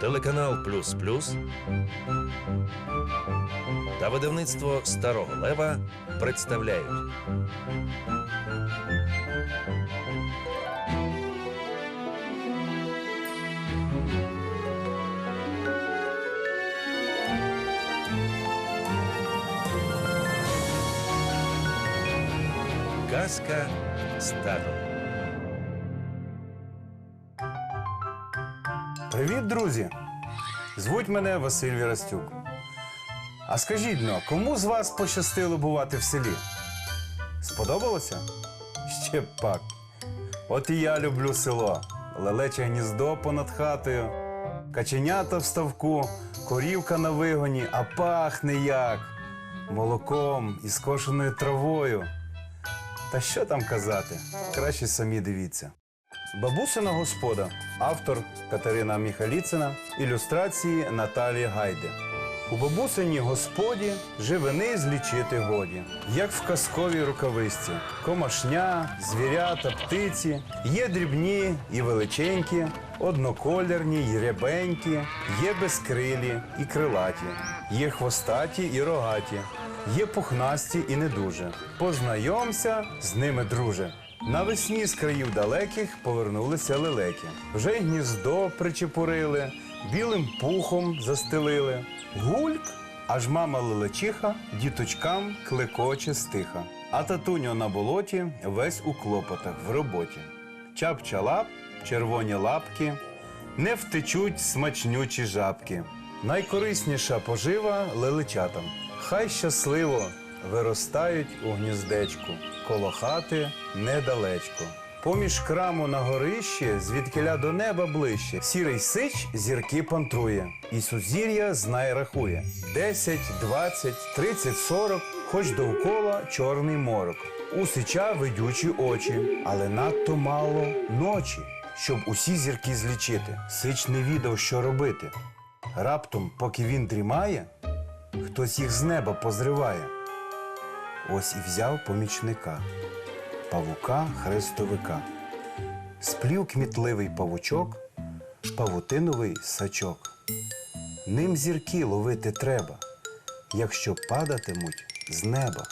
Телеканал Плюс Плюс та видавництво Старого Лева представляють Казка Старого. Привіт, друзі! Звуть мене Василь Вірастюк. А скажіть ну, кому з вас пощастило бувати в селі? Сподобалося? Ще пак. От і я люблю село. Лелече гніздо понад хатою, каченята в ставку, корівка на вигоні, а пахне як молоком і скошеною травою. Та що там казати? Краще самі дивіться. Бабусина господа, автор Катерина Міхаліцина, ілюстрації Наталії Гайде. У бабусиній господі живини злічити годі, як в казковій рукависці. Комашня, звірята, птиці, є дрібні і величенькі, одноколірні й рябенькі, є безкрилі і крилаті, є хвостаті і рогаті, є пухнасті і не дуже. Познайомся з ними, друже. Навесні з країв далеких повернулися лелеки. Вже й гніздо причепурили, білим пухом застелили. Гульк, аж мама лелечиха діточкам клекоче стиха. А татуньо на болоті весь у клопотах в роботі. Чап-чалап, червоні лапки, не втечуть смачнючі жабки. Найкорисніша пожива лелечатам. Хай щасливо виростають у гніздечку, коло хати недалечко. Поміж краму на горищі, звідкиля до неба ближче, сірий сич зірки пантрує, і сузір'я знай рахує. Десять, двадцять, тридцять, сорок, хоч довкола чорний морок. У сича видючі очі, але надто мало ночі, щоб усі зірки злічити. Сич не відав, що робити. Раптом, поки він дрімає, хтось їх з неба позриває. Ось і взяв помічника, павука хрестовика. Сплів кмітливий павучок, павутиновий сачок. Ним зірки ловити треба, якщо падатимуть з неба.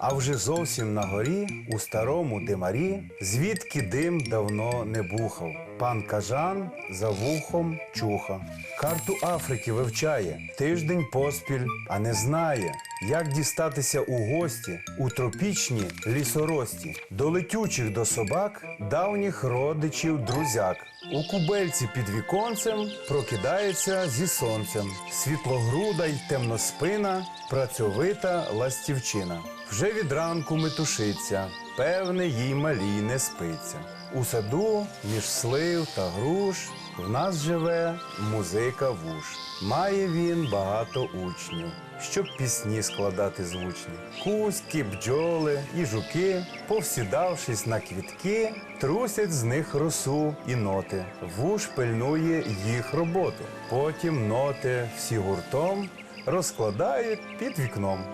А вже зовсім на горі, у старому димарі, звідки дим давно не бухав. Пан Кажан за вухом чуха. Карту Африки вивчає тиждень поспіль, а не знає, як дістатися у гості у тропічні лісорості, до летючих до собак, давніх родичів друзяк. У кубельці під віконцем прокидається зі сонцем, світлогруда й темноспина, працьовита ластівчина. Вже від ранку метушиться, певне, їй малій не спиться. У саду між слив та груш в нас живе музика вуш. Має він багато учнів, щоб пісні складати звучні. Кузьки, бджоли і жуки, повсідавшись на квітки, трусять з них росу і ноти. Вуш пильнує їх роботу. Потім ноти всі гуртом розкладають під вікном.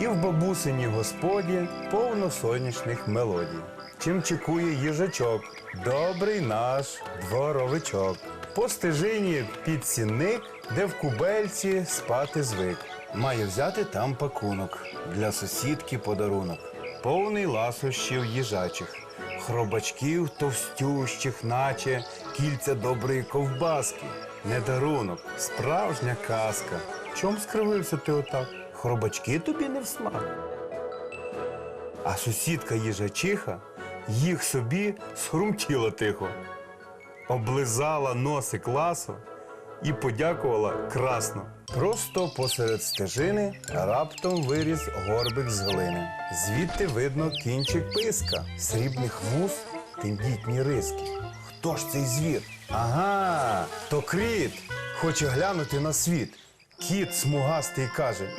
І в бабусині господі повно сонячних мелодій. Чим чекує їжачок, добрий наш дворовичок. По стежині під сінник, де в кубельці спати звик. Має взяти там пакунок для сусідки подарунок. Повний ласощів їжачих, хробачків товстющих, наче кільця доброї ковбаски. Не дарунок, справжня казка. Чом скривився ти отак? Хробачки тобі не в смак. А сусідка їжачиха їх собі схрумтіла тихо, облизала носик ласо і подякувала красно. Просто посеред стежини раптом виріс горбик з глини. Звідти видно кінчик писка, срібних вуз, тендітні риски. Хто ж цей звір? Ага, то кріт хоче глянути на світ. Кіт смугастий каже.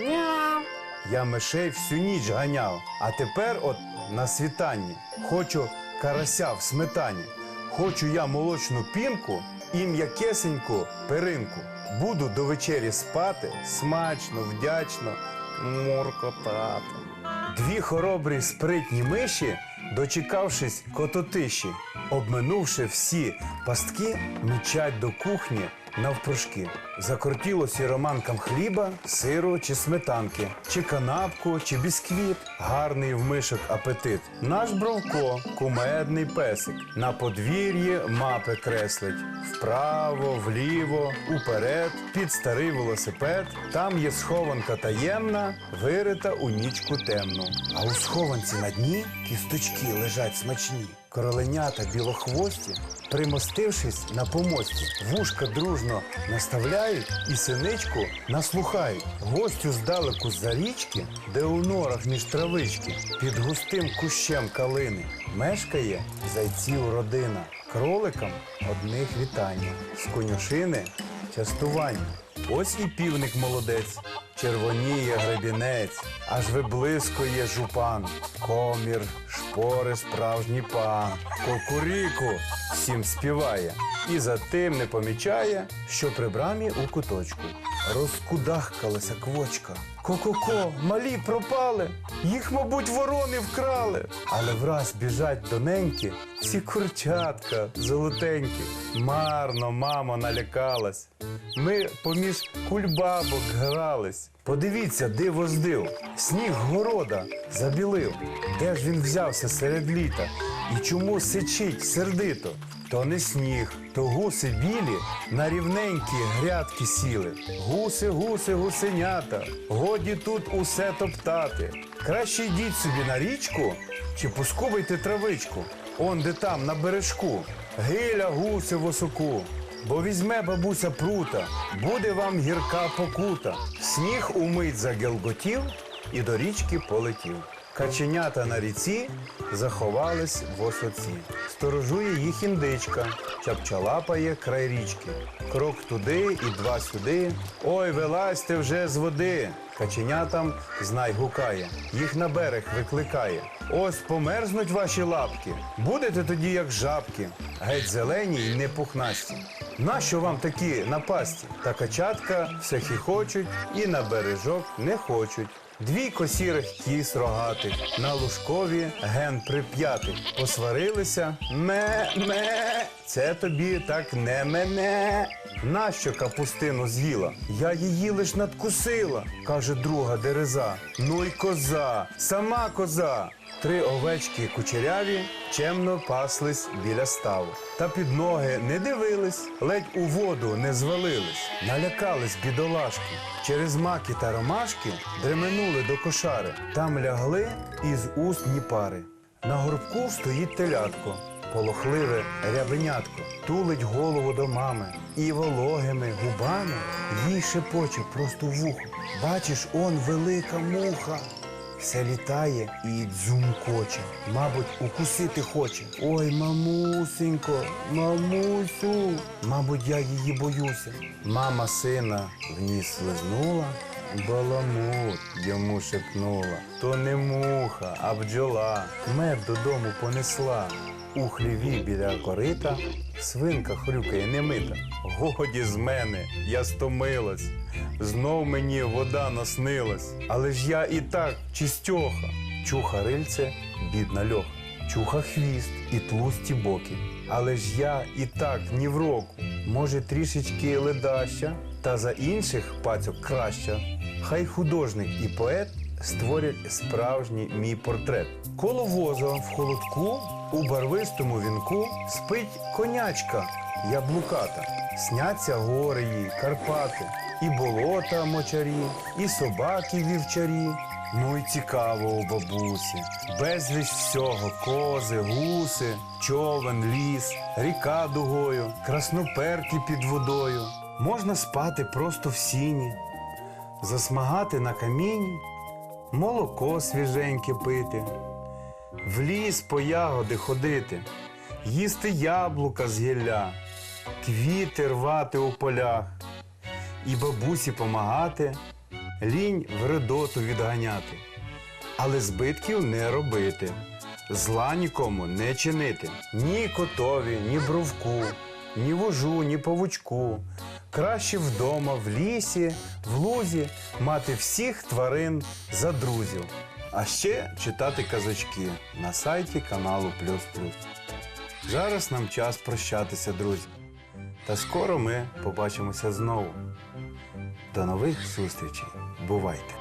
Я мишей всю ніч ганяв, а тепер от на світанні хочу карася в сметані. Хочу я молочну пінку і м'якесеньку перинку. Буду до вечері спати, смачно, вдячно, муркотати. Дві хоробрі спритні миші Дочекавшись кототиші, обминувши всі пастки, мчать до кухні навпрошки. Закортіло сіроманкам хліба, сиру чи сметанки, чи канапку, чи бісквіт. Гарний в мишок апетит. Наш Бровко, кумедний песик. На подвір'ї мапи креслить. Вправо, вліво, уперед, під старий велосипед. Там є схованка таємна, вирита у нічку темну. А у схованці на дні кісточки лежать смачні. Короленята білохвості, примостившись на помості, вушка дружно наставляють і синичку наслухають. Гостю здалеку за річки, де у норах між травички, під густим кущем калини, мешкає зайців родина. Кроликам одних вітання, з конюшини частування. Ось і півник молодець, червоніє гребінець, аж виблискує жупан, комір, шпори справжній пан, кукуріку всім співає, і за тим не помічає, що при брамі у куточку розкудахкалася квочка. Ко-ко-ко, малі пропали, їх, мабуть, ворони вкрали. Але враз біжать доненькі, всі курчатка золотенькі. Марно, мама налякалась. Ми поміж кульбабок грались. Подивіться, диво здив, сніг города забілив. Де ж він взявся серед літа? І чому сичить сердито? То не сніг, то гуси білі на рівненькі грядки сіли. Гуси, гуси, гусенята, годі тут усе топтати. Краще йдіть собі на річку чи поскубайте травичку. Он де там, на бережку, гиля гуси в осоку. Бо візьме бабуся прута, буде вам гірка покута. Сніг умить загелготів і до річки полетів. Каченята на ріці заховались в осоці. Сторожує їх індичка, чапчалапає край річки. Крок туди і два сюди. Ой, вилазьте вже з води. Каченятам знай гукає, їх на берег викликає. Ось померзнуть ваші лапки. Будете тоді, як жабки, геть зелені й непухнасті. Нащо вам такі напасті? Та качатка все хіхочуть і на бережок не хочуть. Двійко сірих кіс рогатих, на лужкові ген прип'ятих. Посварилися ме-ме, це тобі так не мене. Нащо капустину з'їла? Я її лиш надкусила, каже друга дереза. Ну й коза, сама коза. Три овечки кучеряві чемно паслись біля ставу. Та під ноги не дивились, ледь у воду не звалились. Налякались бідолашки. Через маки та ромашки дременули до кошари. Там лягли із уст ні пари. На горбку стоїть телятко, полохливе рябенятко, тулить голову до мами і вологими губами їй шепоче просто вухо. Бачиш, он велика муха. Все літає і дзюмкоче. Мабуть, укусити хоче. Ой, мамусенько, мамусю. Мабуть, я її боюся. Мама сина в ніс слизнула, баламут йому шепнула. То не муха, а бджола. Мед додому понесла. У хліві біля корита свинка хрюкає немита. Годі з мене, я стомилась. Знов мені вода наснилась, але ж я і так чистьоха. Чуха рильце, бідна льоха. Чуха хвіст і тлусті боки. Але ж я і так ні в року. Може, трішечки ледаща, та за інших пацьок краща. Хай художник і поет створять справжній мій портрет. Коло воза в холодку у барвистому вінку спить конячка яблуката. Сняться гори їй, Карпати, і болота мочарі, і собаки вівчарі. Ну й цікаво у бабусі. Безліч всього кози, гуси, човен, ліс, ріка дугою, красноперки під водою. Можна спати просто в сіні, засмагати на каміні, молоко свіженьке пити, в ліс по ягоди ходити, їсти яблука з гілля, квіти рвати у полях, і бабусі помагати, лінь вредоту відганяти, але збитків не робити, зла нікому не чинити, ні котові, ні бровку, ні вужу, ні павучку. Краще вдома, в лісі, в лузі мати всіх тварин за друзів. А ще читати казочки на сайті каналу Плюс Плюс. Зараз нам час прощатися, друзі. Та скоро ми побачимося знову. До нових зустрічей. Бувайте!